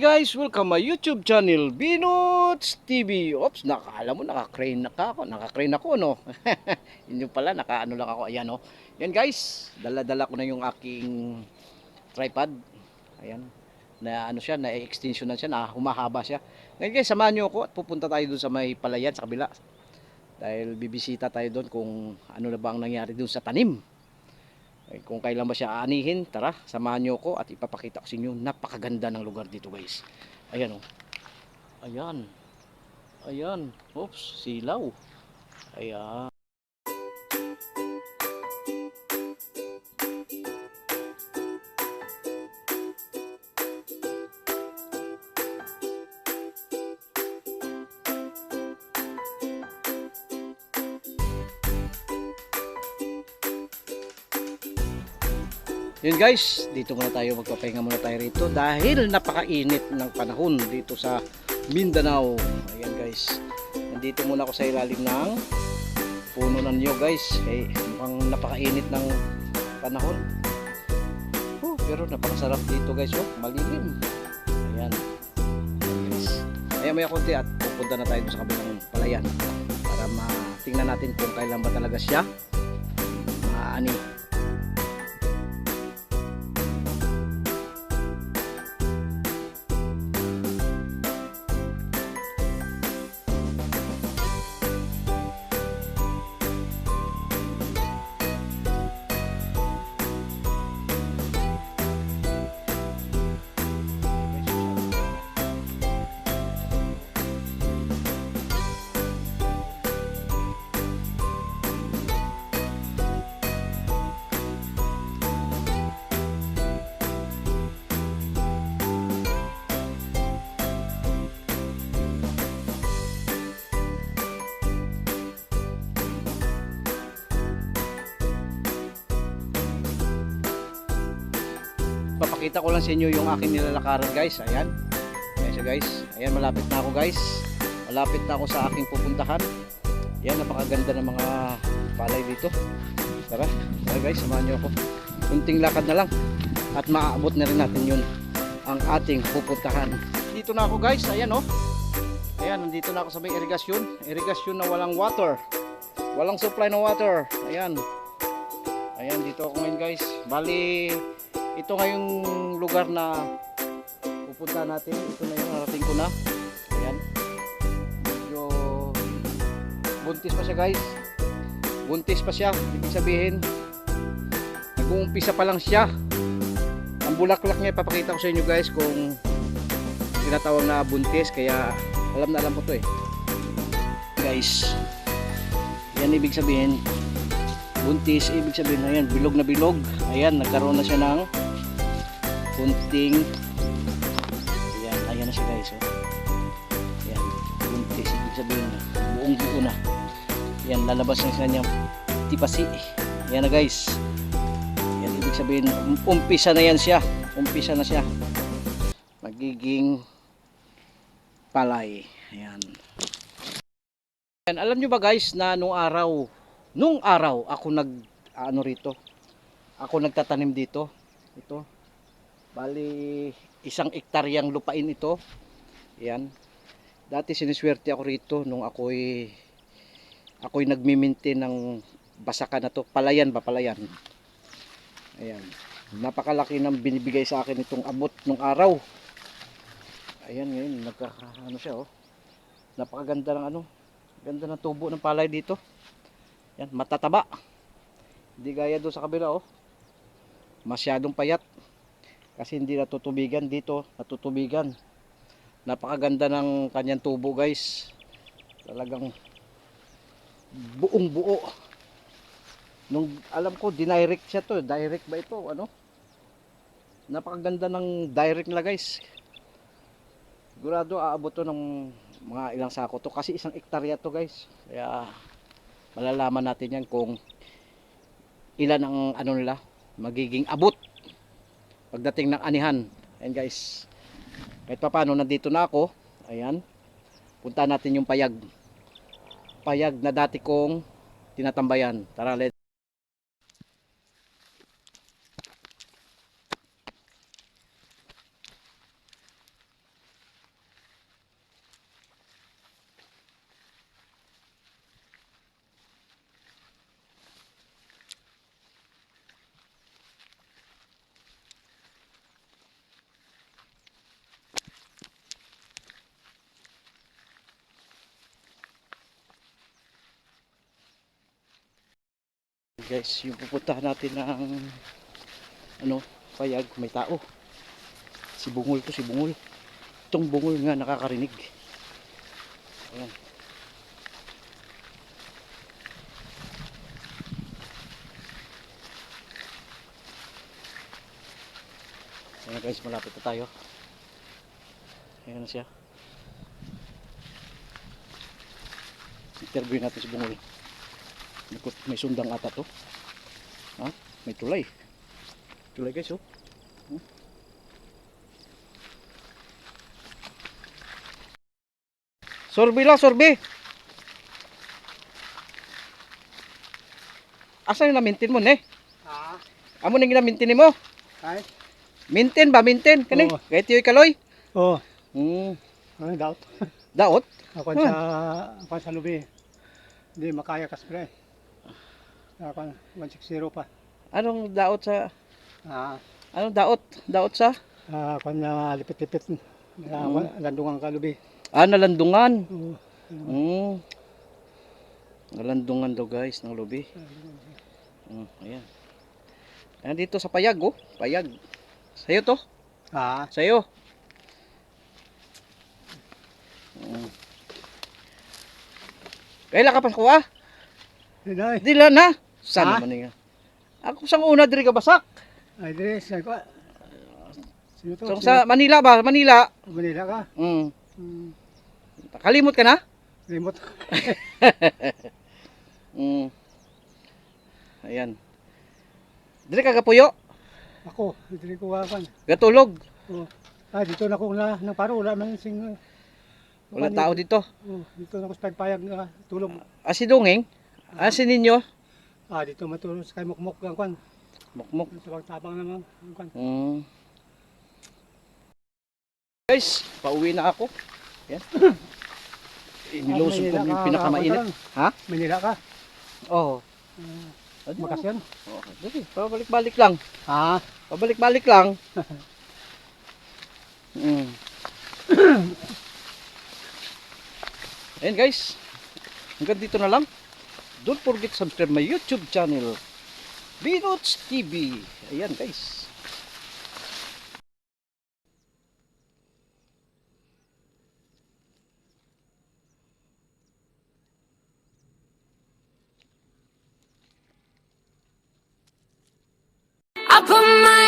Guys, welcome my YouTube channel, Binots TV. Oops, nakakala mo, naka-crane na ka ako. Naka-crane ako, no? Yung pala, naka-ano lang ako. Ayan, no? Yan guys, dala-dala ko na yung aking tripod. Ayan. Na ano siya, na extension na siya, na humahaba siya. Ngayon guys, samahan nyo ako at pupunta tayo dun sa may palayan sa kabila. Dahil bibisita tayo doon kung ano na ba ang nangyari dun sa tanim. Eh, kung kailan ba siya aanihin, tara, samahan nyo ako at ipapakita ko sa inyo. Napakaganda ng lugar dito guys. Ayan oh. Ayan. Ayan. Oops, silaw. Ayan. Yun guys, dito muna tayo magpapahinga muna tayo rito dahil napakainit ng panahon dito sa Mindanao. Ayan guys. Nandito muna ako sa ilalim ng puno ng nyo guys. Kaya mukhang napakainit ng panahon. Oh, pero napakasarap dito guys. Oh, malilim. Ayan. Ayan, guys. Maya maya konti at pupunta na tayo sa kabilang palayan para matingnan natin kung kailan ba talaga siya maaani. Papakita ko lang sa inyo yung aking nilalakaran guys. Ayan. Ayan siya guys. Ayan malapit na ako guys. Malapit na ako sa aking pupuntahan. Ayan napakaganda ng mga palay dito. Tara tara guys. Samahan nyo ako. Kunting lakad na lang. At maaabot na rin natin yun ang ating pupuntahan. Dito na ako guys. Ayan oh. Ayan nandito na ako sa may irigasyon irigasyon na walang water. Walang supply ng water. Ayan. Ayan dito ako ngayon guys. Bali ito ngayong lugar na pupunta natin. Ito na yung narating ko na. Ayan. Medyo buntis pa siya guys. Buntis pa siya ibig sabihin. Nag-uumpisa pa lang siya. Ang bulaklak niya ipapakita ko sa inyo guys kung tinatawag na buntis. Kaya alam na alam ko to eh. Guys yan ibig sabihin. Buntis ibig sabihin ayan bilog na bilog. Ayan nagkaroon na siya ng kunting. Ayan ayan na siya guys oh. ayan buntis ibig sabihin buong buo na. Ayan lalabas na sa kanyang tipasi. Ayan na guys. Ayan ibig sabihin um- umpisa na yan siya. Umpisa na siya. Magiging palay. Ayan. Ayan alam nyo ba guys na nung araw nung araw ako nag ano rito? Ako nagtatanim dito. Ito bali isang ektaryang lupain ito. Yan. Dati siniswerte ako rito nung ako'y ako'y nagmiminti ng basakan na to. Palayan ba? Palayan. Ayan. Napakalaki ng binibigay sa akin itong abot nung araw. Ayan ngayon nagka ano siya oh. Napakaganda ng ano ganda ng tubo ng palay dito. Yan, matataba. Hindi gaya doon sa kabila, oh. Masyadong payat. Kasi hindi natutubigan dito, natutubigan. Napakaganda ng kanyang tubo, guys. Talagang buong buo. Nung alam ko, dinirect siya to. Direct ba ito? Ano? Napakaganda ng direct nila, guys. Sigurado aabot to ng mga ilang sako to kasi isang ektarya to guys kaya malalaman natin yan kung ilan ang ano nila magiging abot pagdating ng anihan. Ayan guys. Kahit pa paano nandito na ako. Ayan. Punta natin yung payag. Payag na dati kong tinatambayan. Tara let's guys, yung pupuntahan natin ng ano, payag, may tao. Si Bungol to, si Bungol. Itong Bungol nga nakakarinig. Ayan. Ayan guys, malapit na tayo. Ayan na siya. Interview natin si Bungol. Nakot, may sundang ata to. Ha? May tulay. Tulay guys, oh. Hmm. Sorbe lang, sorbe. Asa yung na-maintain mo, ne? Ah, Amo nang gina-maintain mo? ay. Maintain ba, maintain? Kani? Oo. Kahit yung kaloy? Oh, Hmm. ano daw? Daot? Ako sa ako sa lubi. Hindi makaya kaspre. Ako 160 pa. Anong daot sa... Ah, Anong daot? Daot sa? ah, ako na lipit-lipit. Na Mm. landungan ka lubi. Ah, nalandungan. Oo. Hmm. Nalandungan daw guys ng lubi. Hmm, ayan. Ayan dito sa payag oh. Payag. Sa'yo to. Ah, Sa'yo. Hmm. Kailan ka pa kuha? hindi. Dila na. Saan naman nga? Ako sang una diri ka basak. Ay, di, sa ko. Sino to? So, sa Manila ba? Manila. Manila ka. Hmm. Hmm. Kalimot ka na? Limot. Hmm. Ayan. Diri ka kapuyo. Ako, hindi ko kakan. Gatulog. Oh. Ah, dito na ko na nang paro wala man sing Wala tao dito. Oh, dito na ko sa pagpayag nga tulog. Ah, si Dunging? Ah, si ninyo? Ah, dito matulog sa kay mukmuk ang kwan. Mukmuk. Sa pagtabang naman ang kwan. Hmm. Guys, pauwi na ako. Yan. Inilusog ko Ah, yung ka, pinakamainit. Ha? Manila ka. Oo. Uh, Ano? Bakasyon. Oh, dali, pabalik-balik lang. Ha? Pabalik-balik lang. mm. Ayan guys. Hanggang dito na lang don't forget subscribe my YouTube channel, Binots TV. Ayan guys. I put my